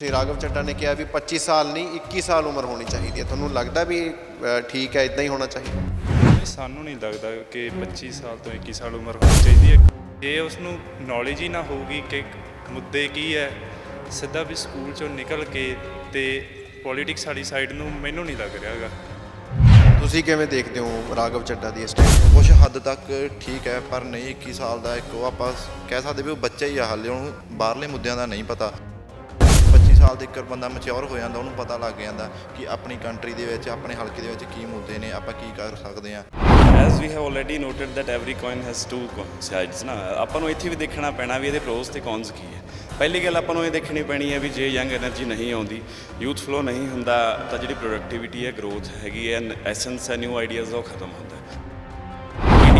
ਤੇ ਰਾਘਵ ਚੱਡਾ ਨੇ ਕਿਹਾ ਵੀ 25 ਸਾਲ ਨਹੀਂ 21 ਸਾਲ ਉਮਰ ਹੋਣੀ ਚਾਹੀਦੀ ਹੈ ਤੁਹਾਨੂੰ ਲੱਗਦਾ ਵੀ ਠੀਕ ਹੈ ਇਦਾਂ ਹੀ ਹੋਣਾ ਚਾਹੀਦਾ ਸਾਨੂੰ ਨਹੀਂ ਲੱਗਦਾ ਕਿ 25 ਸਾਲ ਤੋਂ 21 ਸਾਲ ਉਮਰ ਹੋਣੀ ਚਾਹੀਦੀ ਹੈ ਜੇ ਉਸ ਨੂੰ ਨੌਲੇਜ ਹੀ ਨਾ ਹੋਊਗੀ ਕਿ ਮੁੱਦੇ ਕੀ ਹੈ ਸਿੱਧਾ ਵੀ ਸਕੂਲ ਚੋਂ ਨਿਕਲ ਕੇ ਤੇ ਪੋਲਿਟਿਕਸ ਵਾਲੀ ਸਾਈਡ ਨੂੰ ਮੈਨੂੰ ਨਹੀਂ ਲੱਗ ਰਿਹਾ ਹੈਗਾ ਤੁਸੀਂ ਕਿਵੇਂ ਦੇਖਦੇ ਹੋ ਰਾਘਵ ਚੱਡਾ ਦੀ ਸਟੇਟ ਕੁਝ ਹੱਦ ਤੱਕ ਠੀਕ ਹੈ ਪਰ ਨਹੀਂ 21 ਸਾਲ ਦਾ ਇੱਕ ਉਹ ਆਪਾਂ ਕਹਿ ਸਕਦੇ ਵੀ ਉਹ ਬੱਚਾ ਹੀ ਆ ਹਾਲੇ ਉਹਨੂੰ ਬਾਹਰਲੇ ਮੁੱਦਿਆਂ ਦਾ ਨਹੀਂ ਪਤਾ 25 ਸਾਲ ਦੇ ਇੱਕ ਬੰਦਾ ਮੈਚਿਓਰ ਹੋ ਜਾਂਦਾ, ਉਹਨੂੰ ਪਤਾ ਲੱਗ ਜਾਂਦਾ ਕਿ ਆਪਣੀ ਕੰਟਰੀ ਦੇ ਵਿੱਚ, ਆਪਣੇ ਹਲਕੇ ਦੇ ਵਿੱਚ ਕੀ ਮੁੱਦੇ ਨੇ, ਆਪਾਂ ਕੀ ਕਰ ਸਕਦੇ ਆ as we have already noted that every coin has two sides ਨਾ, ਆਪਾਂ ਨੂੰ ਇੱਥੇ ਵੀ ਦੇਖਣਾ ਪੈਣਾ ਵੀ ਇਹਦੇ ਪ੍ਰੋਸ ਤੇ ਕੌਨਸ ਕੀ ਹੈ। ਪਹਿਲੀ ਗੱਲ ਆਪਾਂ ਨੂੰ ਇਹ ਦੇਖਣੀ ਪੈਣੀ ਹੈ ਵੀ ਜੇ ਯੰਗ એનર્ਜੀ ਨਹੀਂ ਆਉਂਦੀ ਯੂਥ ਫਲੋ ਨਹੀਂ ਹੁੰਦਾ, ਤਾਂ ਜਿਹੜੀ ਪ੍ਰੋਡਕਟੀਵਿਟੀ ਹੈ ਗਰੋਥ ਹੈਗੀ ਹੈ ਐਸੈਂਸ ਹੈ ਨਿਊ ਆਈਡੀਆਜ਼ ਉਹ ਖਤਮ ਹੁੰਦਾ।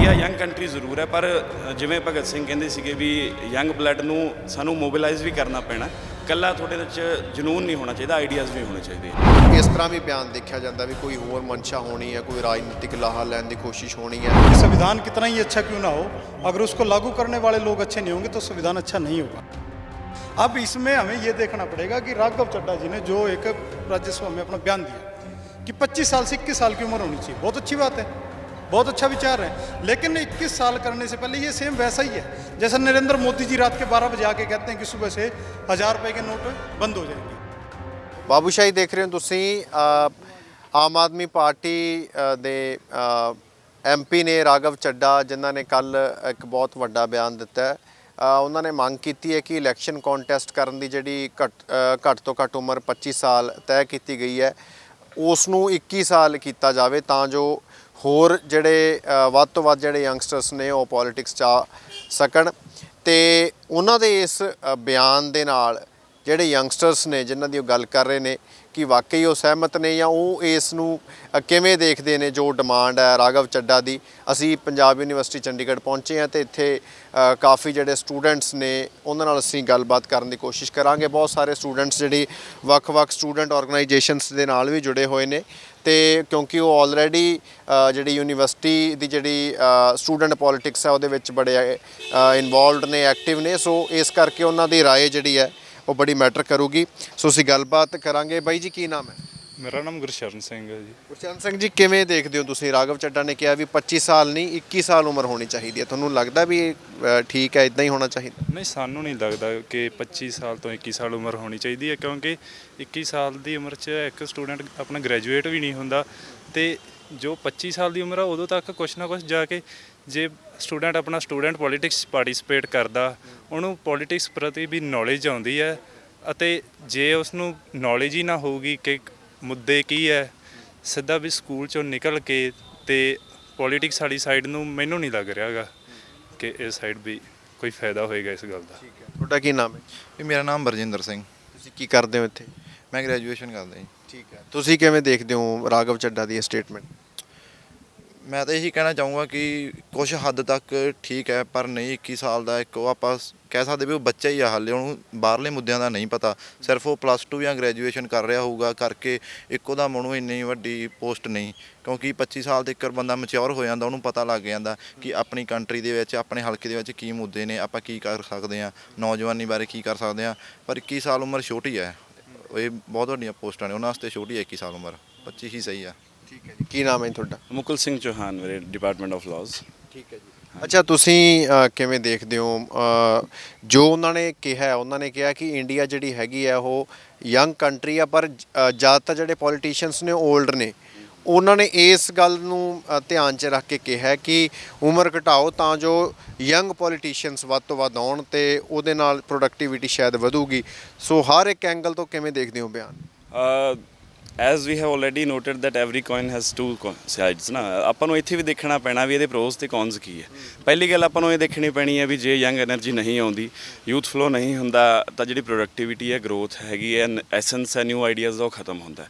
ਇੰਡੀਆ ਯੰਗ ਕੰਟਰੀ ਜ਼ਰੂਰ ਹੈ ਪਰ ਅ, ਜਿਵੇਂ ਭਗਤ ਸਿੰਘ ਕਹਿੰਦੇ ਸੀਗੇ ਵੀ ਯੰਗ ਬਲੱਡ ਨੂੰ ਸਾਨੂੰ ਮੋਬਿਲਾਈਜ਼ ਵੀ ਕਰਨਾ ਪੈਣਾ ਕੱਲਾ ਤੁਹਾਡੇ ਵਿੱਚ ਜਨੂਨ ਨਹੀਂ ਹੋਣਾ ਚਾਹੀਦਾ ਆਈਡੀਆਜ਼ ਵੀ ਹੋਣੇ ਚਾਹੀਦੇ ਹੈ ਇਸ ਤਰ੍ਹਾਂ ਵੀ ਬਿਆਨ ਦੇਖਿਆ ਜਾਂਦਾ ਵੀ ਕੋਈ ਹੋਰ ਮਨਸ਼ਾ ਹੋਣੀ ਹੈ ਕੋਈ ਰਾਜਨੀਤਿਕ ਲਾਹਾ ਲੈਣ ਦੀ ਕੋਸ਼ਿਸ਼ ਹੋਣੀ ਹੈ संविधान कितना ही अच्छा क्यों ना हो अगर उसको लागू करने वाले लोग अच्छे नहीं होंगे तो संविधान अच्छा नहीं होगा अब इसमें हमें ये देखना पड़ेगा कि राघव चड्डा जी ने जो एक राज्यसभा में अपना बयान दिया कि 25 साल से 21 साल की उम्र होनी चाहिए बहुत अच्छी बात है बहुत अच्छा विचार है लेकिन 21 साल करने से पहले ये सेम वैसा ही है जैसा नरेंद्र मोदी जी रात के 12 बजे आके कहते हैं कि सुबह से हजार रुपए के नोट बंद हो जाएंगे ਬਾਬੂਸ਼ਾਹੀ ਦੇਖ ਰਹੇ ਹੋ ਤੁਸੀਂ ਅ, ਆਮ ਆਦਮੀ ਪਾਰਟੀ ਅ, ਦੇ ਐਮਪੀ ਨੇ ਰਾਘਵ ਚੱਡਾ ਜਿਨ੍ਹਾਂ ਨੇ ਕੱਲ ਇੱਕ ਬਹੁਤ ਵੱਡਾ ਬਿਆਨ ਦਿੱਤਾ ਹੈ ਅ, ਉਹਨਾਂ ਨੇ ਮੰਗ ਕੀਤੀ ਹੈ ਕਿ ਇਲੈਕਸ਼ਨ ਕੰਟੈਸਟ ਕਰਨ ਦੀ ਜਿਹੜੀ ਘੱਟ ਅ, ਘੱਟ ਤੋਂ ਘੱਟ ਉਮਰ 25 ਸਾਲ ਤੈਅ ਕੀਤੀ ਗਈ ਹੈ ਉਸ ਨੂੰ 21 ਸਾਲ ਕੀਤਾ ਜਾਵੇ ਤਾਂ ਜੋ ਹੋਰ ਜਿਹੜੇ ਵੱਧ ਤੋਂ ਵੱਧ ਜਿਹੜੇ ਯੰਗਸਟਰਸ ਨੇ ਉਹ ਪੋਲਿਟਿਕਸ 'ਚ ਆ ਸਕਣ ਤੇ ਉਹਨਾਂ ਦੇ ਇਸ ਬਿਆਨ ਦੇ ਨਾਲ ਜਿਹੜੇ ਯੰਗਸਟਰਸ ਨੇ ਜਿਨ੍ਹਾਂ ਦੀ ਉਹ ਗੱਲ ਕਰ ਰਹੇ ਨੇ ਕਿ ਵਾਕਈ ਉਹ ਸਹਿਮਤ ਨੇ ਜਾਂ ਉਹ ਇਸ ਨੂੰ ਕਿਵੇਂ ਦੇਖਦੇ ਨੇ ਜੋ ਡਿਮਾਂਡ ਹੈ ਰਾਘਵ ਚੱਡਾ ਦੀ। ਅਸੀਂ ਪੰਜਾਬ ਯੂਨੀਵਰਸਿਟੀ ਚੰਡੀਗੜ੍ਹ ਪਹੁੰਚੇ ਹਾਂ ਤੇ ਇੱਥੇ ਕਾਫੀ ਜਿਹੜੇ ਸਟੂਡੈਂਟਸ ਨੇ ਉਹਨਾਂ ਨਾਲ ਅਸੀਂ ਗੱਲਬਾਤ ਕਰਨ ਦੀ ਕੋਸ਼ਿਸ਼ ਕਰਾਂਗੇ। ਬਹੁਤ ਸਾਰੇ ਸਟੂਡੈਂਟਸ ਜਿਹੜੇ ਵੱਖ-ਵੱਖ ਸਟੂਡੈਂਟ ਆਰਗੇਨਾਈਜੇਸ਼ਨਸ ਦੇ ਨਾਲ ਵੀ ਜੁੜੇ ਹੋਏ ਨੇ। ਤੇ ਕਿਉਂਕਿ ਉਹ ਆਲਰੇਡੀ ਜਿਹੜੀ ਯੂਨੀਵਰਸਿਟੀ ਦੀ ਜਿਹੜੀ ਸਟੂਡੈਂਟ ਪੋਲਿਟਿਕਸ ਹੈ ਉਹਦੇ ਵਿੱਚ ਬੜੇ ਇਨਵੋਲਵਡ ਨੇ ਐਕਟਿਵ ਨੇ ਸੋ ਇਸ ਕਰਕੇ ਉਹਨਾਂ ਦੀ رائے ਜਿਹੜੀ ਹੈ ਉਹ ਬੜੀ ਮੈਟਰ ਕਰੂਗੀ ਸੋ ਅਸੀਂ ਗੱਲਬਾਤ ਕਰਾਂਗੇ ਬਾਈ ਜੀ ਕੀ ਨਾਮ ਹੈ ਮੇਰਾ ਨਾਮ ਗੁਰਸ਼ਰਨ ਸਿੰਘ ਹੈ ਜੀ। ਗੁਰਚਰਨ ਸਿੰਘ ਜੀ ਕਿਵੇਂ ਦੇਖਦੇ ਹੋ ਤੁਸੀਂ? ਰਾਘਵ ਚੱਡਾ ਨੇ ਕਿਹਾ ਵੀ 25 ਸਾਲ ਨਹੀਂ 21 ਸਾਲ ਉਮਰ ਹੋਣੀ ਚਾਹੀਦੀ ਹੈ। ਤੁਹਾਨੂੰ ਲੱਗਦਾ ਵੀ ਅ, ਠੀਕ ਹੈ ਇਦਾਂ ਹੀ ਹੋਣਾ ਚਾਹੀਦਾ? ਨਹੀਂ ਸਾਨੂੰ ਨਹੀਂ ਲੱਗਦਾ ਕਿ 25 ਸਾਲ ਤੋਂ 21 ਸਾਲ ਉਮਰ ਹੋਣੀ ਚਾਹੀਦੀ ਹੈ ਕਿਉਂਕਿ 21 ਸਾਲ ਦੀ ਉਮਰ 'ਚ ਇੱਕ ਸਟੂਡੈਂਟ ਆਪਣਾ ਗ੍ਰੈਜੂਏਟ ਵੀ ਨਹੀਂ ਹੁੰਦਾ ਤੇ ਜੋ 25 ਸਾਲ ਦੀ ਉਮਰ ਆ ਉਦੋਂ ਤੱਕ ਕੁਛ ਨਾ ਕੁਛ ਜਾ ਕੇ ਜੇ ਸਟੂਡੈਂਟ ਆਪਣਾ ਸਟੂਡੈਂਟ ਪੋਲਿਟਿਕਸ ਪਾਰਟਿਸਿਪੇਟ ਕਰਦਾ ਉਹਨੂੰ ਪੋਲਿਟਿਕਸ ਪ੍ਰਤੀ ਵੀ ਨੌਲੇਜ ਆਉਂਦੀ ਹੈ ਅਤੇ ਜੇ ਉਸ ਨੂੰ ਨੌਲੇਜ ਹੀ ਨਾ ਹੋਊਗੀ ਕਿ ਮੁੱਦੇ ਕੀ ਹੈ? ਸਿੱਧਾ ਵੀ ਸਕੂਲ ਚੋਂ ਨਿਕਲ ਕੇ ਤੇ ਪੋਲਿਟਿਕਸ ਵਾਲੀ ਸਾਈਡ ਨੂੰ ਮੈਨੂੰ ਨਹੀਂ ਲੱਗ ਰਿਹਾ ਹੈਗਾ ਕਿ ਇਸ ਸਾਈਡ ਵੀ ਕੋਈ ਫਾਇਦਾ ਹੋਏਗਾ ਇਸ ਗੱਲ ਦਾ। ਤੁਹਾਡਾ ਕੀ ਨਾਮ ਹੈ? ਵੀ ਮੇਰਾ ਨਾਮ ਬਰਜਿੰਦਰ ਸਿੰਘ। ਤੁਸੀਂ ਕੀ ਕਰਦੇ ਹੋ ਇੱਥੇ? ਮੈਂ ਗ੍ਰੈਜੂਏਸ਼ਨ ਕਰਦਾ ਜੀ। ਠੀਕ ਹੈ। ਤੁਸੀਂ ਕਿਵੇਂ ਦੇਖਦੇ ਹੋ ਰਾਘਵ ਚੱਡਾ ਦੀ ਸਟੇਟਮੈਂਟ ਮੈਂ ਤਾਂ ਇਹੀ ਕਹਿਣਾ ਚਾਹੂੰਗਾ ਕਿ ਕੁਝ ਹੱਦ ਤੱਕ ਠੀਕ ਹੈ, ਪਰ ਨਹੀਂ 21 ਸਾਲ ਦਾ ਇੱਕ ਉਹ ਆਪਾਂ ਸ- ਕਹਿ ਸਕਦੇ ਵੀ ਉਹ ਬੱਚਾ ਹੀ ਆ ਹਾਲੇ, ਉਹਨੂੰ ਬਾਹਰਲੇ ਮੁੱਦਿਆਂ ਦਾ ਨਹੀਂ ਪਤਾ। ਸਿਰਫ ਉਹ ਪਲੱਸ 2 ਜਾਂ ਗ੍ਰੈਜੂਏਸ਼ਨ ਕਰ ਰਿਹਾ ਹੋਊਗਾ, ਕਰਕੇ ਇੱਕੋ ਦਾ ਉਹਨੂੰ ਇੰਨੀ ਵੱਡੀ ਪੋਸਟ ਨਹੀਂ। ਕਿਉਂਕਿ 25 ਸਾਲ ਦੇ ਇੱਕ ਬੰਦਾ ਮੈਚੁਰ ਹੋ ਜਾਂਦਾ, ਉਹਨੂੰ ਪਤਾ ਲੱਗ ਜਾਂਦਾ ਕਿ ਆਪਣੀ ਕੰਟਰੀ ਦੇ ਵਿੱਚ, ਆਪਣੇ ਹਲਕੇ ਦੇ ਵਿੱਚ ਕੀ ਮੁੱਦੇ ਨੇ, ਆਪਾਂ ਕੀ ਕਰ ਸਕਦੇ ਹਾਂ, ਨੌਜਵਾਨੀ ਬਾਰੇ ਕੀ ਕਰ ਸਕਦੇ ਹਾਂ। ਪਰ 21 ਸਾਲ ਉਮਰ ਛੋਟੀ ਹੈ। ਇਹ ਬਹੁਤ ਵੱਡੀਆਂ ਪੋਸਟਾਂ ਨੇ, ਉਹਨਾਂ ਵਾਸਤੇ ਛੋਟੀ ਹੈ 21 ਸਾਲ ਉਮਰ। 25 ਹੀ ਸਹੀ ਆ। ਠੀਕ ਹੈ ਜੀ। ਕੀ ਨਾਮ ਹੈ ਤੁਹਾਡਾ? ਮੁਕੁਲ ਸਿੰਘ ਚੌਹਾਨ ਮੇਰੇ ਡਿਪਾਰਟਮੈਂਟ ਆਫ ਲਾਜ਼ ਠੀਕ ਹੈ ਜੀ। ਅੱਛਾ ਤੁਸੀਂ ਅ, ਕਿਵੇਂ ਦੇਖਦੇ ਹੋ? ਅ, ਜੋ ਉਹਨਾਂ ਨੇ ਕਿਹਾ ਹੈ, ਉਹਨਾਂ ਨੇ ਕਿਹਾ ਕਿ ਇੰਡੀਆ ਜਿਹੜੀ ਹੈਗੀ ਹੈ ਉਹ ਯੰਗ ਕੰਟਰੀ ਆ ਪਰ ਅ, ਜ਼ਿਆਦਾਤਰ ਜਿਹੜੇ ਪੋਲੀਟੀਸ਼ੀਅਨਸ ਨੇ 올ਡ ਨੇ। ਉਹਨਾਂ ਨੇ ਇਸ ਗੱਲ ਨੂੰ ਅ, ਧਿਆਨ 'ਚ ਰੱਖ ਕੇ ਕਿਹਾ ਹੈ ਕਿ ਉਮਰ ਘਟਾਓ ਤਾਂ ਜੋ ਯੰਗ ਪੋਲੀਟੀਸ਼ੀਅਨਸ ਵੱਧ ਤੋਂ ਵੱਧ ਆਉਣ ਤੇ ਉਹਦੇ ਨਾਲ ਪ੍ਰੋਡਕਟਿਵਿਟੀ ਸ਼ਾਇਦ ਵਧੂਗੀ। ਸੋ ਹਰ ਇੱਕ ਐਂਗਲ ਤੋਂ ਕਿਵੇਂ ਦੇਖਦੇ ਹੋ ਬਿਆਨ? As we have already noted that every coin has two sides ਨਾ? ਆਪਾਂ ਨੂੰ ਇੱਥੇ ਵੀ ਦੇਖਣਾ ਪੈਣਾ ਵੀ ਇਹਦੇ ਪ੍ਰੋਸ ਤੇ ਕੌਨਸ ਕੀ ਹੈ। ਪਹਿਲੀ ਗੱਲ ਆਪਾਂ ਨੂੰ ਇਹ ਦੇਖਣੀ ਪੈਣੀ ਹੈ ਵੀ ਜੇ ਯੰਗ એનર્ਜੀ ਨਹੀਂ ਆਉਂਦੀ ਯੂਥ ਫਲੋ ਨਹੀਂ ਹੁੰਦਾ, ਤਾਂ ਜਿਹੜੀ ਪ੍ਰੋਡਕਟੀਵਿਟੀ ਹੈ ਗਰੋਥ ਹੈਗੀ ਹੈ ਐਸੈਂਸ ਹੈ ਨਿਊ ਆਈਡੀਆਜ਼ ਉਹ ਖਤਮ ਹੁੰਦਾ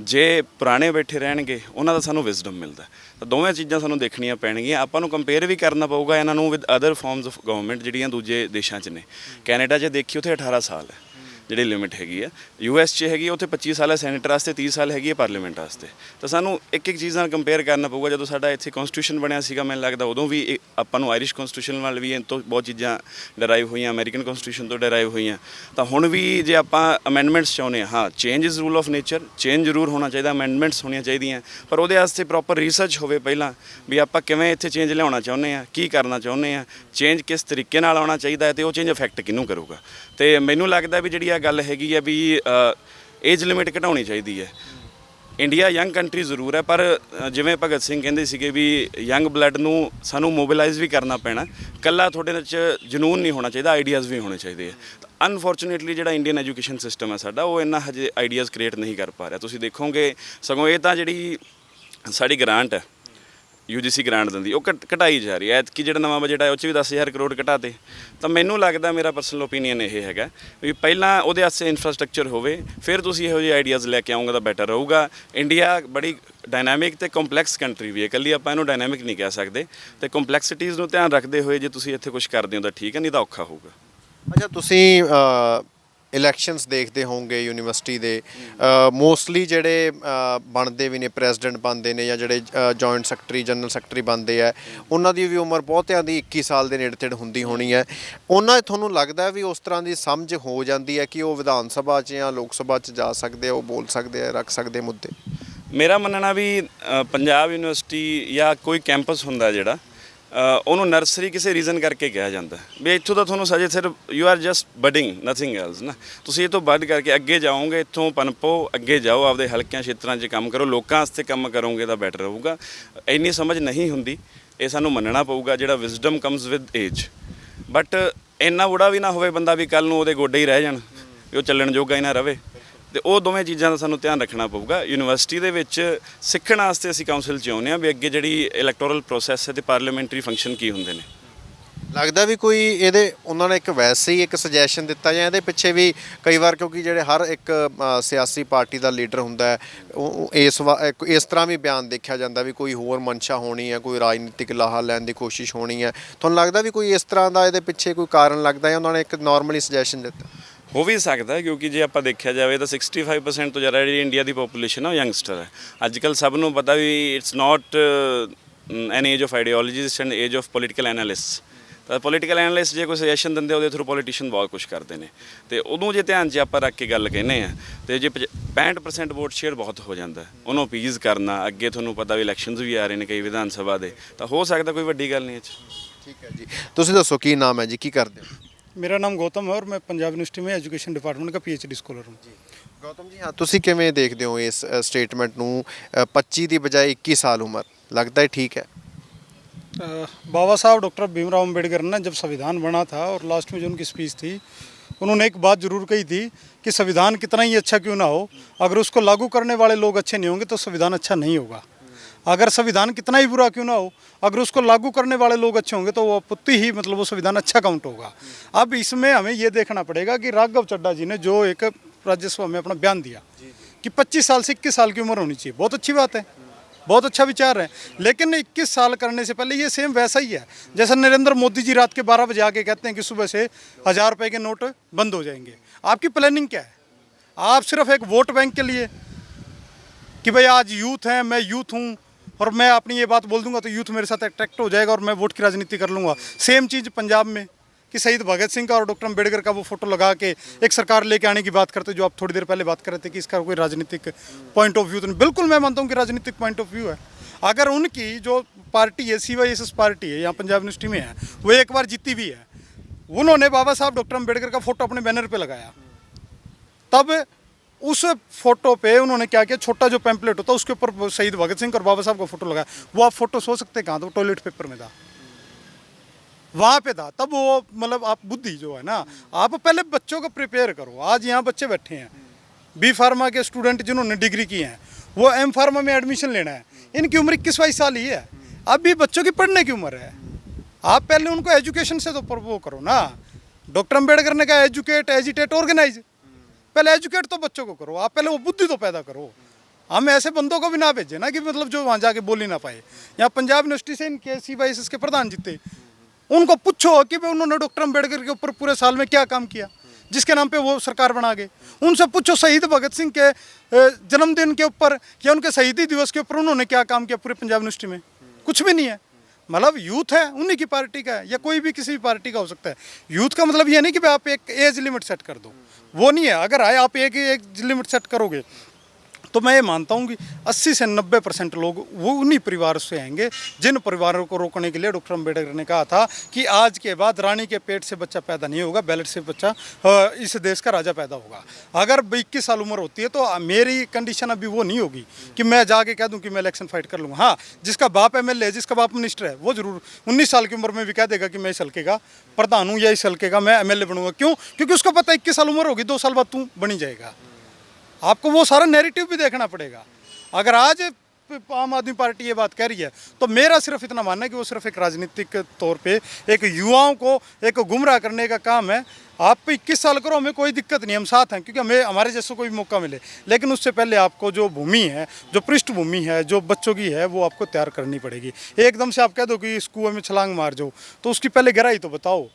ਜੇ ਪੁਰਾਣੇ ਬੈਠੇ ਰਹਿਣਗੇ, ਉਹਨਾਂ ਦਾ ਸਾਨੂੰ ਵਿਜ਼ਡਮ ਮਿਲਦਾ ਤਾਂ ਦੋਵੇਂ ਚੀਜ਼ਾਂ ਸਾਨੂੰ ਦੇਖਣੀਆਂ ਪੈਣਗੀਆਂ। ਆਪਾਂ ਨੂੰ ਕੰਪੇਅਰ ਵੀ ਕਰਨਾ ਪਊਗਾ ਇਹਨਾਂ ਨੂੰ with other forms of government ਜਿਹੜੀਆਂ ਦੂਜੇ ਦੇਸ਼ਾਂ 'ਚ ਨੇ। ਕੈਨੇਡਾ 'ਚ ਦੇਖੀ, ਉੱਥੇ 18 ਸਾਲ ਹੈ। ਜਿਹੜੀ ਲਿਮਿਟ ਹੈਗੀ ਹੈ ਯੂਐਸ 'ਚ ਹੈਗੀ ਹੈ, ਉੱਥੇ 25 ਸਾਲ ਹੈ ਸੈਨੇਟਰ ਵਾਸਤੇ 30 ਸਾਲ ਹੈਗੀ ਹੈ ਪਾਰਲੀਮੈਂਟ ਵਾਸਤੇ। ਤਾਂ ਸਾਨੂੰ ਇੱਕ ਇੱਕ ਚੀਜ਼ ਨਾਲ ਕੰਪੇਅਰ ਕਰਨਾ ਪਊਗਾ। ਜਦੋਂ ਸਾਡਾ ਇੱਥੇ ਕਨਸਟੀਟਿਊਸ਼ਨ ਬਣਿਆ ਸੀਗਾ ਮੈਨੂੰ ਲੱਗਦਾ ਉਦੋਂ ਵੀ ਇਹ ਆਪਾਂ ਨੂੰ ਆਇਰਿਸ਼ ਕਨਸਟੀਟਿਊਸ਼ਨ ਨਾਲ ਵੀ ਇਹ ਤੋਂ ਬਹੁਤ ਚੀਜ਼ਾਂ ਡਰਾਈਵ ਹੋਈਆਂ ਅਮਰੀਕਨ ਕਨਸਟੀਟਿਊਸ਼ਨ ਤੋਂ ਡਰਾਈਵ ਹੋਈਆਂ। ਤਾਂ ਹੁਣ ਵੀ ਜੇ ਆਪਾਂ ਅਮੈਂਡਮੈਂਟਸ ਚਾਹੁੰਦੇ ਹਾਂ ਹਾਂ change is rule of nature change ਜ਼ਰੂਰ ਹੋਣਾ ਚਾਹੀਦਾ ਅਮੈਂਡਮੈਂਟਸ ਹੋਣੀਆਂ ਚਾਹੀਦੀਆਂ। ਪਰ ਉਹਦੇ ਵਾਸਤੇ ਪ੍ਰੋਪਰ ਰਿਸਰਚ ਹੋਵੇ ਪਹਿਲਾਂ ਵੀ ਆਪਾਂ ਕਿਵੇਂ ਇੱਥੇ ਚੇਂਜ ਲਿਆਉਣਾ ਚਾਹੁੰਦੇ ਆ ਕੀ ਕਰਨਾ ਚਾਹੁੰਦੇ ਆ ਚੇਂਜ ਕਿਸ ਤਰੀਕੇ ਨਾਲ ਆਉਣਾ ਚਾਹੀਦਾ ਹੈ ਤੇ ਉਹ ਚੇਂਜ ਇਫੈਕਟ ਕਿਹਨੂੰ ਕਰੂਗਾ? ਤੇ ਮੈਨੂੰ ਲੱਗਦਾ ਵੀ ਜਿਹੜੀ ਆ ਗੱਲ ਹੈਗੀ ਆ ਵੀ ਏਜ ਲਿਮਿਟ ਘਟਾਉਣੀ ਚਾਹੀਦੀ ਹੈ। ਇੰਡੀਆ ਯੰਗ ਕੰਟਰੀ ਜ਼ਰੂਰ ਹੈ, ਪਰ ਜਿਵੇਂ ਭਗਤ ਸਿੰਘ ਕਹਿੰਦੇ ਸੀਗੇ ਵੀ ਯੰਗ ਬਲੱਡ ਨੂੰ ਸਾਨੂੰ ਮੋਬਿਲਾਈਜ਼ ਵੀ ਕਰਨਾ ਪੈਣਾ। ਕੱਲਾ ਤੁਹਾਡੇ ਵਿੱਚ ਜਨੂਨ ਨਹੀਂ ਹੋਣਾ ਚਾਹੀਦਾ ਆਈਡੀਆਜ਼ ਵੀ ਹੋਣੇ ਚਾਹੀਦੇ ਆ। ਅਨਫੋਰਚੂਨੇਟਲੀ ਜਿਹੜਾ ਇੰਡੀਅਨ ਐਜੂਕੇਸ਼ਨ ਸਿਸਟਮ ਹੈ ਸਾਡਾ, ਉਹ ਇੰਨਾ ਹਜੇ ਆਈਡੀਆਜ਼ ਕ੍ਰੀਏਟ ਨਹੀਂ ਕਰ ਪਾ ਰਿਹਾ। ਤੁਸੀਂ ਦੇਖੋਗੇ, ਸਗੋਂ ਇਹ ਤਾਂ ਜਿਹੜੀ ਸਾਡੀ ਗ੍ਰਾਂਟ ਹੈ ਯੂਜੀਸੀ ਗ੍ਰਾਂਟ ਦਿੰਦੀ, ਉਹ ਘਟ- ਘਟਾਈ ਜਾ ਰਹੀ ਹੈ। ਐਤਕੀ ਜਿਹੜਾ ਨਵਾਂ ਬਜਟ ਆਇਆ, ਉਹ 'ਚ ਵੀ 10000 ਕਰੋੜ ਘਟਾਤੇ। ਤਾਂ ਮੈਨੂੰ ਲੱਗਦਾ, ਮੇਰਾ ਪਰਸਨਲ ਓਪੀਨੀਅਨ ਇਹ ਹੈਗਾ ਵੀ ਪਹਿਲਾਂ ਉਹਦੇ ਵਾਸਤੇ ਇਨਫਰਾਸਟ੍ਰਕਚਰ ਹੋਵੇ, ਫਿਰ ਤੁਸੀਂ ਇਹੋ ਜਿਹੇ ਆਈਡੀਆਜ਼ ਲੈ ਕੇ ਆਉਂਗੇ ਤਾਂ ਬੈਟਰ ਰਹੂਗਾ। ਇੰਡੀਆ ਬੜੀ ਡਾਇਨਾਮਿਕ ਤੇ ਕੰਪਲੈਕਸ ਕੰਟਰੀ ਵੀ ਹੈ। ਇਕੱਲੀ ਆਪਾਂ ਇਹਨੂੰ ਡਾਇਨਾਮਿਕ ਨਹੀਂ ਕਹਿ ਸਕਦੇ। ਤੇ ਕੰਪਲੈਕਸਿਟੀਜ਼ ਨੂੰ ਧਿਆਨ ਰੱਖਦੇ ਹੋਏ ਜੇ ਤੁਸੀਂ ਇੱਥੇ ਕੁਝ ਕਰਦੇ ਹੋ ਤਾਂ ਠੀਕ ਹੈ, ਨਹੀਂ ਤਾਂ ਔਖਾ ਹੋਊਗਾ। ਅੱਛਾ, ਤੁਸੀਂ ਇਲੈਕਸ਼ਨਸ ਦੇਖਦੇ ਹੋਵੋਗੇ ਯੂਨੀਵਰਸਿਟੀ ਦੇ। ਮੋਸਟਲੀ ਜਿਹੜੇ ਬਣਦੇ ਵੀ ਨੇ ਪ੍ਰੈਜ਼ੀਡੈਂਟ ਬਣਦੇ ਨੇ ਜਾਂ ਜਿਹੜੇ ਜੁਆਇੰਟ ਸੈਕਟਰੀ ਜਨਰਲ ਸੈਕਟਰੀ ਬਣਦੇ ਆ, ਉਹਨਾਂ ਦੀ ਵੀ ਉਮਰ ਬਹੁਤਿਆਂ ਦੀ 21 ਸਾਲ ਦੇ ਨੇੜੇ ਤੇੜੇ ਹੁੰਦੀ ਹੋਣੀ ਹੈ ਉਹਨਾਂ ਤੁਹਾਨੂੰ ਲੱਗਦਾ ਵੀ ਉਸ ਤਰ੍ਹਾਂ ਦੀ ਸਮਝ ਹੋ ਜਾਂਦੀ ਹੈ ਕਿ ਉਹ ਵਿਧਾਨ ਸਭਾ 'ਚ ਜਾਂ ਲੋਕ ਸਭਾ 'ਚ ਜਾ ਸਕਦੇ ਆ, ਉਹ ਬੋਲ ਸਕਦੇ ਆ, ਰੱਖ ਸਕਦੇ ਮੁੱਦੇ? ਮੇਰਾ ਮੰਨਣਾ ਵੀ ਪੰਜਾਬ ਯੂਨੀਵਰਸਿਟੀ ਜਾਂ ਕੋਈ ਕੈਂਪਸ ਹੁੰਦਾ ਜਿਹੜਾ ਉਹਨੂੰ ਨਰਸਰੀ ਕਿਸੇ ਰੀਜ਼ਨ ਕਰਕੇ ਕਿਹਾ ਜਾਂਦਾ ਵੀ ਇੱਥੋਂ ਤਾਂ ਤੁਹਾਨੂੰ ਸਜੇ ਸਿਰਫ you are just budding nothing else ਨਾ। ਤੁਸੀਂ ਇਹ ਤੋਂ ਵੱਧ ਕਰਕੇ ਅੱਗੇ ਜਾਓਗੇ, ਇੱਥੋਂ ਪਨਪੋ, ਅੱਗੇ ਜਾਓ, ਆਪਦੇ ਹਲਕਿਆਂ ਖੇਤਰਾਂ 'ਚ ਕੰਮ ਕਰੋ, ਲੋਕਾਂ ਵਾਸਤੇ ਕੰਮ ਕਰੋਗੇ ਤਾਂ ਬੈਟਰ ਰਹੂਗਾ। ਇੰਨੀ ਸਮਝ ਨਹੀਂ ਹੁੰਦੀ, ਇਹ ਸਾਨੂੰ ਮੰਨਣਾ ਪਊਗਾ ਜਿਹੜਾ wisdom comes with age but ਇੰਨਾ ਬੁੜਾ ਵੀ ਨਾ ਹੋਵੇ ਬੰਦਾ ਵੀ ਕੱਲ ਨੂੰ ਉਹਦੇ ਗੋਡੇ ਹੀ ਰਹਿ ਜਾਣ, ਵੀ ਉਹ ਚੱਲਣ ਜੋਗਾ ਹੀ ਨਾ ਰਵੇ। ਤੇ ਉਹ ਦੋਵੇਂ ਚੀਜ਼ਾਂ ਦਾ ਸਾਨੂੰ ਧਿਆਨ ਰੱਖਣਾ ਪਊਗਾ। ਯੂਨੀਵਰਸਿਟੀ ਦੇ ਵਿੱਚ ਸਿੱਖਣ ਵਾਸਤੇ ਅਸੀਂ ਕਾਉਂਸਲ ਚ ਆਉਂਦੇ ਹਾਂ ਵੀ ਅੱਗੇ ਜਿਹੜੀ ਇਲੈਕਟੋਰਲ ਪ੍ਰੋਸੈਸ ਹੈ ਤੇ ਪਾਰਲੀਮੈਂਟਰੀ ਫੰਕਸ਼ਨ ਕੀ ਹੁੰਦੇ ਨੇ। ਲੱਗਦਾ ਵੀ ਕੋਈ ਇਹਦੇ, ਉਹਨਾਂ ਨੇ ਇੱਕ ਵੈਸੇ ਹੀ ਇੱਕ ਸੁਜੈਸ਼ਨ ਦਿੱਤਾ ਜਾਂ ਇਹਦੇ ਪਿੱਛੇ ਵੀ ਕਈ ਵਾਰ ਕਿਉਂਕਿ ਜਿਹੜੇ ਹਰ ਇੱਕ ਸਿਆਸੀ ਪਾਰਟੀ ਦਾ ਲੀਡਰ ਹੁੰਦਾ ਹੈ, ਉਹ ਇਸ ਵਾ- ਇੱਕ, ਇਸ ਤਰ੍ਹਾਂ ਵੀ ਬਿਆਨ ਦੇਖਿਆ ਜਾਂਦਾ ਵੀ ਕੋਈ ਹੋਰ ਮਨਸ਼ਾ ਹੋਣੀ ਹੈ, ਕੋਈ ਰਾਜਨੀਤਿਕ ਲਾਹਾ ਲੈਣ ਦੀ ਕੋਸ਼ਿਸ਼ ਹੋਣੀ ਹੈ। ਤੁਹਾਨੂੰ ਲੱਗਦਾ ਵੀ ਕੋਈ ਇਸ ਤਰ੍ਹਾਂ ਦਾ ਇਹਦੇ ਪਿੱਛੇ ਕੋਈ ਕਾਰਨ ਲੱਗਦਾ ਹੈ ਉਹਨਾਂ ਨੇ ਇੱਕ ਨਾਰਮਲੀ ਸੁਜੈਸ਼ਨ ਦਿੱਤਾ? ਹੋ ਵੀ ਸਕਦਾ ਕਿਉਂਕਿ ਜੇ ਆਪਾਂ ਦੇਖਿਆ ਜਾਵੇ ਤਾਂ 65% ਤੋਂ ਜ਼ਿਆਦਾ ਜਿਹੜੀ ਇੰਡੀਆ ਦੀ ਪੋਪੂਲੇਸ਼ਨ ਹੈ ਉਹ ਯੰਗਸਟਰ ਹੈ। ਅੱਜ ਕੱਲ ਸਭ ਨੂੰ ਪਤਾ ਵੀ it's not an age of ideologist and age of political analysts ਤਾਂ ਪੋਲੀਟੀਕਲ ਐਨਾਲਿਸਟ ਜੇ ਕੋਈ ਸੁਜੈਸ਼ਨ ਦਿੰਦੇ ਉਹਦੇ ਥਰੂ ਪੋਲੀਟੀਸ਼ੀਅਨ ਬਹੁਤ ਕੁਝ ਕਰਦੇ ਨੇ। ਤੇ ਉਹਨੂੰ ਜੇ ਧਿਆਨ 'ਚ ਆਪਾਂ ਰੱਖ ਕੇ ਗੱਲ ਕਹਿੰਦੇ ਆ, ਤੇ ਜੇ ਪਚ- 65% ਵੋਟ ਸ਼ੇਅਰ ਬਹੁਤ ਹੋ ਜਾਂਦਾ ਉਹਨੂੰ ਅਪੀਜ਼ ਕਰਨਾ, ਅੱਗੇ ਤੁਹਾਨੂੰ ਪਤਾ ਵੀ ਇਲੈਕਸ਼ਨਸ ਵੀ ਆ ਰਹੇ ਨੇ ਕਈ ਵਿਧਾਨ ਸਭਾ ਦੇ। ਤਾਂ ਹੋ ਸਕਦਾ ਕੋਈ ਵੱਡੀ ਗੱਲ ਨਹੀਂ ਇਹ 'ਚ। ਠੀਕ ਹੈ ਜੀ। ਤੁਸੀਂ ਦੱਸੋ, ਕੀ ਨਾਮ ਹੈ ਜੀ? ਕੀ ਕਰਦੇ ਹੋ? मेरा नाम गौतम है और मैं पंजाब यूनिवर्सिटी में एजुकेशन डिपार्टमेंट का पीएचडी स्कॉलर हूँ ਗੌਤਮ ਜੀ ਹਾਂ ਤੁਸੀਂ ਕਿਵੇਂ ਦੇਖਦੇ ਹੋ ਇਸ ਸਟੇਟਮੈਂਟ ਨੂੰ ਅ, 25 ਦੀ ਬਜਾਏ 21 ਸਾਲ ਉਮਰ ਲੱਗਦਾ ਹੈ ਠੀਕ ਹੈ अ, बाबा साहब डॉक्टर भीमराव अम्बेडकर ने जब संविधान बना था और लास्ट में जो उनकी स्पीच थी उन्होंने एक बात जरूर कही थी कि संविधान कितना ही अच्छा क्यों ना हो अगर उसको लागू करने वाले लोग अच्छे नहीं होंगे तो संविधान अच्छा नहीं होगा अगर संविधान कितना ही बुरा क्यों ना हो अगर उसको लागू करने वाले लोग अच्छे होंगे तो वो आपत्ति ही मतलब वो संविधान अच्छा काउंट होगा। अब इसमें हमें ये देखना पड़ेगा कि राघव चड्डा जी ने जो एक राज्यसभा में अपना बयान दिया कि 25 साल से 21 साल की उम्र होनी चाहिए। बहुत अच्छी बात है। बहुत अच्छा विचार है। लेकिन 21 साल करने से पहले ये सेम वैसा ही है। जैसा नरेंद्र मोदी जी रात के 12 बजे आके कहते हैं कि सुबह से हज़ार रुपये के नोट बंद हो जाएँगे। आपकी प्लानिंग क्या है? आप सिर्फ़ एक वोट बैंक के लिए कि भाई आज यूथ हैं मैं यूथ हूँ और मैं अपनी ये बात बोल दूँगा तो यूथ मेरे साथ अट्रैक्ट हो जाएगा और मैं वोट की राजनीति कर लूँगा। सेम चीज़ पंजाब में कि शहीद भगत सिंह का और डॉक्टर अंबेडकर का वो फ़ोटो लगा के एक सरकार लेके आने की बात करते जो आप थोड़ी देर पहले बात कर रहे थे कि इसका कोई राजनीतिक पॉइंट ऑफ़ व्यू तो नहीं। बिल्कुल मैं मानता हूँ कि राजनीतिक पॉइंट ऑफ़ व्यू है। अगर उनकी जो पार्टी है C Y S S party है, यहाँ पंजाब यूनिवर्सिटी में है, वो एक बार जीती भी है। उन्होंने बाबा साहब डॉक्टर अंबेडकर का फ़ोटो अपने बैनर पर लगाया। तब उस फ़ोटो पे उन्होंने क्या किया? छोटा जो पैम्पलेट होता है उसके ऊपर शहीद भगत सिंह और बाबा साहब का फ़ोटो लगाया। वो आप फ़ोटो सो सकते हैं कहाँ था? टॉयलेट पेपर में था। वहाँ पे था। तब वो मतलब आप बुद्धि जो है ना, आप पहले बच्चों को प्रिपेयर करो। आज यहाँ बच्चे बैठे हैं। बी फार्मा के स्टूडेंट जिन्होंने डिग्री की है, वो एम फार्मा में एडमिशन लेना है। इनकी उम्र इक्कीस बाईस साल ही है। अब भी बच्चों की पढ़ने की उम्र है। आप पहले उनको एजुकेशन से तो वो करो ना। डॉक्टर अंबेडकर ने कहा एजुकेट एजिटेट ऑर्गेनाइज पहले एजुकेट तो बच्चों को करो, आप पहले वो बुद्धि तो पैदा करो। हम ऐसे बंदों को भी ना भेजें ना कि मतलब जो वहाँ जाके बोल ही ना पाए। यहाँ पंजाब यूनिवर्सिटी से इनके सी वाई एस के प्रधान जीते। उनको पूछो कि भाई उन्होंने डॉक्टर अंबेडकर के ऊपर पूरे साल में क्या काम किया? जिसके नाम पे वो सरकार बना गए। उनसे पूछो शहीद भगत सिंह के जन्मदिन के ऊपर या उनके शहीदी दिवस के ऊपर उन्होंने क्या काम किया पूरे पंजाब यूनिवर्सिटी में? कुछ भी नहीं है। मतलब यूथ है, उन्हीं की पार्टी का है, या कोई भी किसी भी पार्टी का हो सकता है। यूथ का मतलब ये नहीं कि आप एक एज लिमिट सेट कर दो। वो नहीं है अगर आए आप एक एक लिमिट सेट करोगे तो मैं ये मानता हूँ कि 80 से 90 परसेंट लोग वो उन्हीं परिवार से आएँगे जिन परिवारों को रोकने के लिए डॉक्टर अंबेडकर ने कहा था कि आज के बाद रानी के पेट से बच्चा पैदा नहीं होगा, बैलेट से बच्चा इस देश का राजा पैदा होगा। अगर इक्कीस साल उम्र होती है तो मेरी कंडीशन अभी वो नहीं होगी कि मैं जाके कह दूँ कि मैं इलेक्शन फाइट कर लूँगा हाँ जिसका बाप एम है, जिसका बाप मिनिस्टर है, वो ज़रूर उन्नीस साल की उम्र में भी कह देगा कि मैं इस हल्के का प्रधान हूँ या इस हल्के का मैं एमएलए बनूँगा। क्यों? क्योंकि उसको पता है इक्कीस साल उम्र होगी, दो साल बाद तू बनी जाएगा। आपको वो सारा नैरेटिव भी देखना पड़ेगा। अगर आज आम आदमी पार्टी ये बात कह रही है तो मेरा सिर्फ़ इतना मानना है कि वो सिर्फ़ एक राजनीतिक तौर पे एक युवाओं को एक गुमराह करने का काम है। आप 21 साल करो, हमें कोई दिक्कत नहीं, हम साथ हैं, क्योंकि हमें, हमारे जैसे कोई मौका मिले। लेकिन उससे पहले आपको जो भूमि है, जो पृष्ठभूमि है, जो बच्चों की है, वो आपको तैयार करनी पड़ेगी। एकदम से आप कह दो कि इस कुएँ में छलांग मार जाओ तो उसकी पहले गहराई तो बताओ।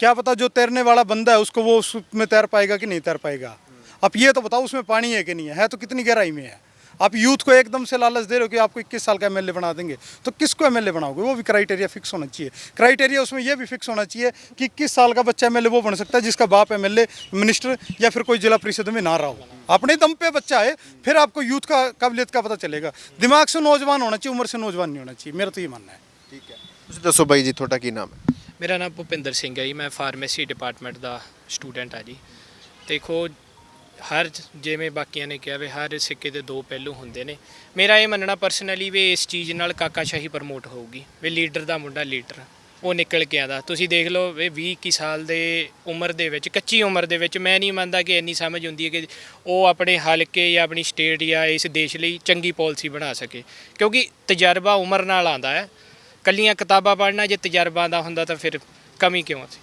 क्या पता जो तैरने वाला बंदा है, उसको वो उसमें तैर पाएगा कि नहीं तैर पाएगा? आप ये तो बताओ उसमें पानी है कि नहीं है है तो कितनी गहराई में है आप यूथ को एकदम से लालच दे रहे हो कि आपको 21 साल का एमएलए बना देंगे तो किसको एमएलए बनाओगे वो भी क्राइटेरिया फिक्स होना चाहिए क्राइटेरिया उसमें ये भी फिक्स होना चाहिए कि किस साल का बच्चा एमएलए वो बन सकता है जिसका बाप एमएलए मिनिस्टर या फिर कोई जिला परिषद में ना रहा हो अपने दम पे बच्चा है फिर आपको यूथ का काबिलियत का पता चलेगा दिमाग से नौजवान होना चाहिए उम्र से नौजवान नहीं होना चाहिए मेरा तो ये मानना है ਠੀਕ ਹੈ ਤੁਸੀਂ ਦੱਸੋ ਬਾਈ ਜੀ ਤੁਹਾਡਾ ਕੀ ਨਾਮ ਹੈ ਮੇਰਾ ਨਾਮ ਭੁਪਿੰਦਰ ਸਿੰਘ ਹੈ ਜੀ ਮੈਂ ਫਾਰਮੇਸੀ ਡਿਪਾਰਟਮੈਂਟ ਦਾ ਸਟੂਡੈਂਟ ਹਾਂ ਜੀ ਦੇਖੋ ਹਰ ਜਿਵੇਂ ਬਾਕੀਆਂ ਨੇ ਕਿਹਾ ਵੀ ਹਰ ਸਿੱਕੇ ਦੇ ਦੋ ਪਹਿਲੂ ਹੁੰਦੇ ਨੇ। ਮੇਰਾ ਇਹ ਮੰਨਣਾ ਪਰਸਨਲੀ ਵੀ ਇਸ ਚੀਜ਼ ਨਾਲ ਕਾਕਾਸ਼ਾਹੀ ਪ੍ਰਮੋਟ ਹੋਊਗੀ, ਵੀ ਲੀਡਰ ਦਾ ਮੁੰਡਾ ਲੀਡਰ ਉਹ ਨਿਕਲ ਕੇ ਆਂਦਾ ਤੁਸੀਂ ਦੇਖ ਲਓ ਵੀ 20 21 ਸਾਲ ਦੇ ਉਮਰ ਦੇ ਵਿੱਚ, ਕੱਚੀ ਉਮਰ ਦੇ ਵਿੱਚ ਮੈਂ ਨਹੀਂ ਮੰਨਦਾ ਕਿ ਇੰਨੀ ਸਮਝ ਹੁੰਦੀ ਹੈ ਕਿ ਉਹ ਆਪਣੇ ਹਲਕੇ ਜਾਂ ਆਪਣੀ ਸਟੇਟ ਜਾਂ ਇਸ ਦੇਸ਼ ਲਈ ਚੰਗੀ ਪਾਲਿਸੀ ਬਣਾ ਸਕੇ। ਕਿਉਂਕਿ ਤਜਰਬਾ ਉਮਰ ਨਾਲ ਆਂਦਾ ਹੈ। ਕੱਲੀਆਂ ਕਿਤਾਬਾਂ ਪੜ੍ਹਨਾ, ਜੇ ਤਜਰਬਾ ਦਾ ਹੁੰਦਾ ਤਾਂ ਫਿਰ ਕਮੀ ਕਿਉਂ ਸੀ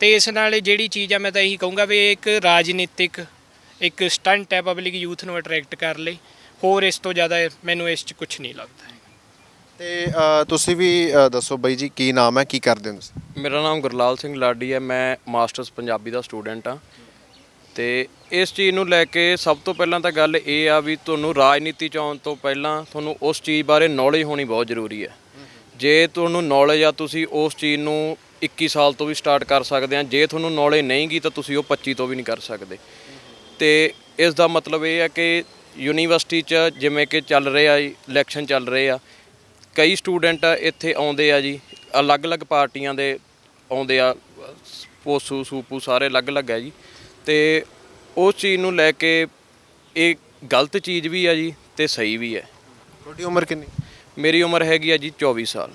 ਤੇ ਇਸ ਨਾਲ ਜਿਹੜੀ ਚੀਜ਼ ਆ, ਮੈਂ ਤਾਂ ਇਹੀ ਕਹੂੰਗਾ ਵੀ ਇਹ ਇੱਕ ਰਾਜਨੀਤਿਕ ਇੱਕ ਸਟੰਟ ਹੈ ਪਬਲਿਕ ਯੂਥ ਨੂੰ ਅਟਰੈਕਟ ਕਰ ਲਈ। ਹੋਰ ਇਸ ਤੋਂ ਜ਼ਿਆਦਾ ਮੈਨੂੰ ਇਸ 'ਚ ਕੁਝ ਨਹੀਂ ਲੱਗਦਾ ਹੈ ਤੇ ਅ, ਤੁਸੀਂ ਵੀ ਅ, ਦੱਸੋ ਬਾਈ ਜੀ ਕੀ ਨਾਮ ਹੈ ਕੀ ਕਰਦੇ ਹੋ ਤੁਸੀਂ? ਮੇਰਾ ਨਾਮ ਗੁਰਲਾਲ ਸਿੰਘ ਲਾਡੀ ਹੈ ਮੈਂ ਮਾਸਟਰਸ ਪੰਜਾਬੀ ਦਾ ਸਟੂਡੈਂਟ ਆ ਤੇ ਇਸ ਚੀਜ਼ ਨੂੰ ਲੈ ਕੇ ਸਭ ਤੋਂ ਪਹਿਲਾਂ ਤਾਂ ਗੱਲ ਇਹ ਆ ਵੀ ਤੁਹਾਨੂੰ ਰਾਜਨੀਤੀ ਚ ਆਉਣ ਤੋਂ ਪਹਿਲਾਂ ਤੁਹਾਨੂੰ ਉਸ ਚੀਜ਼ ਬਾਰੇ ਨੌਲੇਜ ਹੋਣੀ ਬਹੁਤ ਜ਼ਰੂਰੀ ਹੈ। ਜੇ ਤੁਹਾਨੂੰ ਨੌਲੇਜ ਆ ਤੁਸੀਂ ਉਸ ਚੀਜ਼ ਨੂੰ 21 ਸਾਲ ਤੋਂ ਵੀ ਸਟਾਰਟ ਕਰ ਸਕਦੇ ਆ। ਜੇ ਤੁਹਾਨੂੰ ਨੌਲੇਜ ਨਹੀਂ ਗੀ ਤਾਂ ਤੁਸੀਂ ਉਹ 25 ਤੋਂ ਵੀ ਨਹੀਂ ਕਰ ਸਕਦੇ। ਤੇ ਇਸ ਦਾ ਮਤਲਬ ਇਹ ਹੈ ਕਿ ਯੂਨੀਵਰਸਿਟੀ 'ਚ ਜਿਵੇਂ ਕਿ ਚੱਲ ਰਿਹਾ ਇਲੈਕਸ਼ਨ ਚੱਲ ਰਹੇ ਆ ਕਈ ਸਟੂਡੈਂਟ ਇੱਥੇ ਆਉਂਦੇ ਆ ਜੀ ਅਲੱਗ-ਅਲੱਗ ਪਾਰਟੀਆਂ ਦੇ ਆਉਂਦੇ ਆ ਪੋਸੂ ਸੂਪੂ ਸਾਰੇ ਅਲੱਗ-ਅਲੱਗ ਹੈ ਜੀ ਤੇ ਉਸ ਚੀਜ਼ ਨੂੰ ਲੈ ਕੇ ਇਹ ਗਲਤ ਚੀਜ਼ ਵੀ ਆ ਜੀ ਤੇ ਸਹੀ ਵੀ ਹੈ। ਤੁਹਾਡੀ ਉਮਰ ਕਿੰਨੀ? ਮੇਰੀ ਉਮਰ ਹੈਗੀ ਆ ਜੀ 24 ਸਾਲ।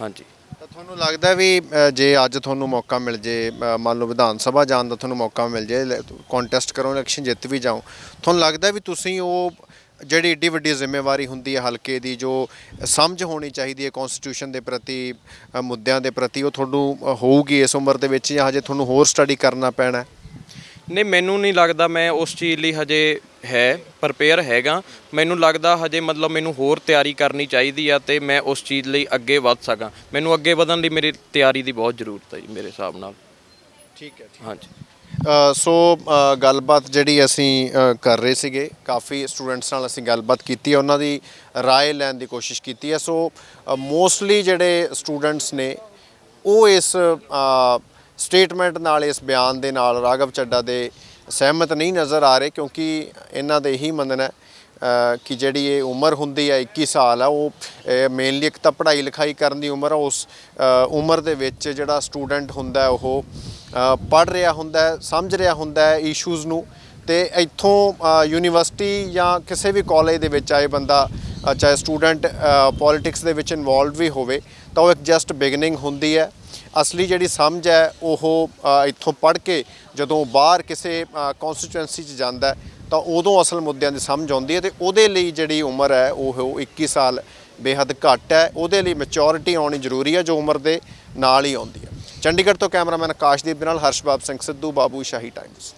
ਹਾਂਜੀ। ਤੁਹਾਨੂੰ ਲੱਗਦਾ ਵੀ ਅ, ਜੇ ਅੱਜ ਤੁਹਾਨੂੰ ਮੌਕਾ ਮਿਲ ਜੇ ਅ, ਮੰਨ ਲਓ ਵਿਧਾਨ ਸਭਾ ਜਾਣ ਦਾ ਤੁਹਾਨੂੰ ਮੌਕਾ ਮਿਲ ਜੇ ਕੰਟੈਸਟ ਕਰੋ ਇਲੈਕਸ਼ਨ ਜਿੱਤ ਵੀ ਜਾਓ ਤੁਹਾਨੂੰ ਲੱਗਦਾ ਵੀ ਤੁਸੀਂ ਉਹ ਜਿਹੜੀ ਏਡੀ ਵੱਡੀ ਜ਼ਿੰਮੇਵਾਰੀ ਹੁੰਦੀ ਹੈ ਹਲਕੇ ਦੀ ਜੋ ਸਮਝ ਹੋਣੀ ਚਾਹੀਦੀ ਹੈ ਕਨਸਟੀਟਿਊਸ਼ਨ ਦੇ ਪ੍ਰਤੀ ਅ, ਮੁੱਦਿਆਂ ਦੇ ਪ੍ਰਤੀ ਉਹ ਤੁਹਾਨੂੰ ਅ, ਹੋਊਗੀ ਇਸ ਉਮਰ ਦੇ ਵਿੱਚ ਜਾਂ ਹਜੇ ਤੁਹਾਨੂੰ ਹੋਰ ਸਟੱਡੀ ਕਰਨਾ ਪੈਣਾ ਹੈ? ਨਹੀਂ ਮੈਨੂੰ ਨਹੀਂ ਲੱਗਦਾ ਮੈਂ ਉਸ ਚੀਜ਼ ਲਈ ਹਜੇ ਹੈ ਪ੍ਰਪੇਅਰ ਹੈਗਾ ਮੈਨੂੰ ਲੱਗਦਾ ਹਜੇ ਮਤਲਬ ਮੈਨੂੰ ਹੋਰ ਤਿਆਰੀ ਕਰਨੀ ਚਾਹੀਦੀ ਆ ਤੇ ਮੈਂ ਉਸ ਚੀਜ਼ ਲਈ ਅੱਗੇ ਵੱਧ ਸਕਾਂ ਮੈਨੂੰ ਅੱਗੇ ਵਧਣ ਲਈ ਮੇਰੀ ਤਿਆਰੀ ਦੀ ਬਹੁਤ ਜ਼ਰੂਰਤ ਹੈ ਜੀ ਮੇਰੇ ਹਿਸਾਬ ਨਾਲ ਠੀਕ ਹੈ ਹਾਂਜੀ ਅ, ਸੋ ਅ, ਗੱਲਬਾਤ ਜਿਹੜੀ ਅਸੀਂ ਅ, ਕਰ ਰਹੇ ਸੀਗੇ ਕਾਫੀ ਸਟੂਡੈਂਟਸ ਨਾਲ ਅਸੀਂ ਗੱਲਬਾਤ ਕੀਤੀ ਹੈ ਉਹਨਾਂ ਦੀ رائے ਲੈਣ ਦੀ ਕੋਸ਼ਿਸ਼ ਕੀਤੀ ਹੈ ਸੋ ਮੋਸਟਲੀ ਜਿਹੜੇ ਸਟੂਡੈਂਟਸ ਨੇ ਉਹ ਇਸ ਸਟੇਟਮੈਂਟ ਨਾਲ ਇਸ ਬਿਆਨ ਦੇ ਨਾਲ ਰਾਘਵ ਚੱਡਾ ਦੇ ਸਹਿਮਤ ਨਹੀਂ ਨਜ਼ਰ ਆ ਰਹੇ ਕਿਉਂਕਿ ਇਹਨਾਂ ਦਾ ਇਹੀ ਮੰਨਣਾ ਹੈ ਕਿ ਜਿਹੜੀ ਇਹ ਉਮਰ ਹੁੰਦੀ ਹੈ 21 ਸਾਲ ਆ, ਉਹ ਮੇਨਲੀ ਇੱਕ ਤਾਂ ਪੜ੍ਹਾਈ ਲਿਖਾਈ ਕਰਨ ਦੀ ਉਮਰ ਆ, ਉਸ ਉਮਰ ਦੇ ਵਿੱਚ ਜਿਹੜਾ ਸਟੂਡੈਂਟ ਹੁੰਦਾ, ਉਹ ਪੜ੍ਹ ਰਿਹਾ ਹੁੰਦਾ, ਸਮਝ ਰਿਹਾ ਹੁੰਦਾ ਇਸ਼ੂਜ਼ ਨੂੰ ਤੇ ਇੱਥੋਂ ਯੂਨੀਵਰਸਿਟੀ ਜਾਂ ਕਿਸੇ ਵੀ ਕਾਲਜ ਦੇ ਵਿੱਚ ਆਏ ਬੰਦਾ ਚਾਹੇ ਸਟੂਡੈਂਟ ਪੋਲਿਟਿਕਸ ਦੇ ਵਿੱਚ ਇਨਵੋਲਵ ਵੀ ਹੋਵੇ, ਤਾਂ ਉਹ ਇੱਕ ਜਸਟ ਬਿਗਨਿੰਗ ਹੁੰਦੀ ਹੈ। ਅਸਲੀ ਜਿਹੜੀ ਸਮਝ ਹੈ, ਉਹ ਇੱਥੋਂ ਪੜ੍ਹ ਕੇ ਜਦੋਂ ਬਾਹਰ ਕਿਸੇ ਕਨਸਟੀਚੁਐਂਸੀ 'ਚ ਜਾਂਦਾ ਤਾਂ ਉਦੋਂ ਅਸਲ ਮੁੱਦਿਆਂ ਦੀ ਸਮਝ ਆਉਂਦੀ ਹੈ ਤੇ ਉਹਦੇ ਲਈ ਜਿਹੜੀ ਉਮਰ ਹੈ, ਉਹ 21 ਸਾਲ ਬੇਹੱਦ ਘੱਟ ਹੈ। ਉਹਦੇ ਲਈ ਮੈਚੋਰਿਟੀ ਆਉਣੀ ਜ਼ਰੂਰੀ ਹੈ, ਜੋ ਉਮਰ ਦੇ ਨਾਲ ਹੀ ਆਉਂਦੀ ਹੈ। ਚੰਡੀਗੜ੍ਹ ਤੋਂ ਕੈਮਰਾਮੈਨ ਆਕਾਸ਼ਦੀਪ ਦੇ ਨਾਲ ਹਰਸ਼ਬਾਬ ਸਿੰਘ ਸਿੱਧੂ, ਬਾਬੂ ਸ਼ਾਹੀ ਟਾਈਮਸ